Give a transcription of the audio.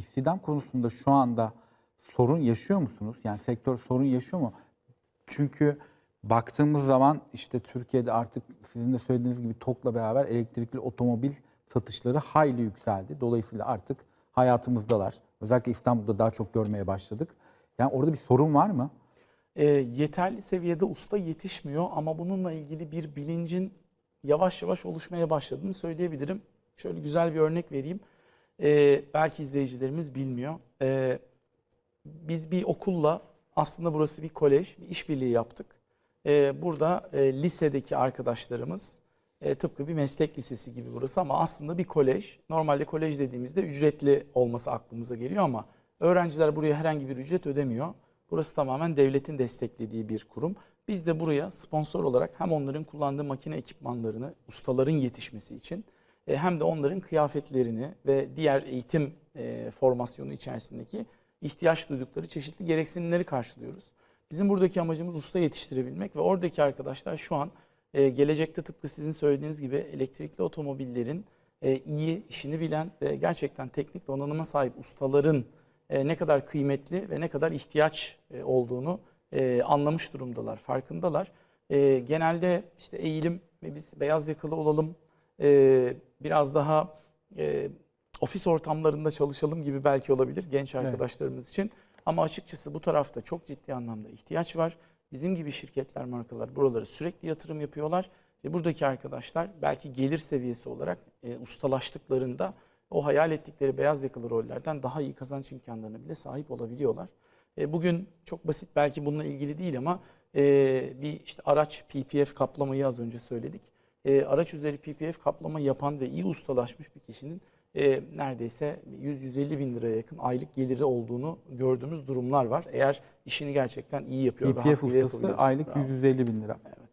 istihdam konusunda şu anda sorun yaşıyor musunuz? Yani sektör sorun yaşıyor mu? Çünkü baktığımız zaman işte Türkiye'de artık sizin de söylediğiniz gibi TOK'la beraber elektrikli otomobil satışları hayli yükseldi. Dolayısıyla artık hayatımızdalar. Özellikle İstanbul'da daha çok görmeye başladık. Yani orada bir sorun var mı? E, yeterli seviyede usta yetişmiyor ama bununla ilgili bir bilincin yavaş yavaş oluşmaya başladığını söyleyebilirim. Şöyle güzel bir örnek vereyim. E, belki izleyicilerimiz bilmiyor. E, biz bir okulla aslında burası bir kolej, bir işbirliği yaptık. E, burada e, lisedeki arkadaşlarımız e, tıpkı bir meslek lisesi gibi burası ama aslında bir kolej. Normalde kolej dediğimizde ücretli olması aklımıza geliyor ama öğrenciler buraya herhangi bir ücret ödemiyor. Burası tamamen devletin desteklediği bir kurum. Biz de buraya sponsor olarak hem onların kullandığı makine ekipmanlarını ustaların yetişmesi için hem de onların kıyafetlerini ve diğer eğitim e, formasyonu içerisindeki ihtiyaç duydukları çeşitli gereksinimleri karşılıyoruz. Bizim buradaki amacımız usta yetiştirebilmek ve oradaki arkadaşlar şu an e, gelecekte tıpkı sizin söylediğiniz gibi elektrikli otomobillerin e, iyi, işini bilen ve gerçekten teknik donanıma sahip ustaların e, ne kadar kıymetli ve ne kadar ihtiyaç e, olduğunu e, anlamış durumdalar, farkındalar. E, genelde işte eğilim ve biz beyaz yakalı olalım, e, biraz daha e, ofis ortamlarında çalışalım gibi belki olabilir genç Evet. arkadaşlarımız için. Ama açıkçası bu tarafta çok ciddi anlamda ihtiyaç var. Bizim gibi şirketler, markalar buralara sürekli yatırım yapıyorlar. Ve buradaki arkadaşlar belki gelir seviyesi olarak e, ustalaştıklarında o hayal ettikleri beyaz yakalı rollerden daha iyi kazanç imkanlarına bile sahip olabiliyorlar. E, bugün çok basit belki bununla ilgili değil ama e, bir işte araç PPF kaplamayı az önce söyledik. E, araç üzeri PPF kaplama yapan ve iyi ustalaşmış bir kişinin e, neredeyse 100-150 bin liraya yakın aylık geliri olduğunu gördüğümüz durumlar var. Eğer işini gerçekten iyi yapıyor. PPF ustası aylık Bravo. 150 bin lira. Evet.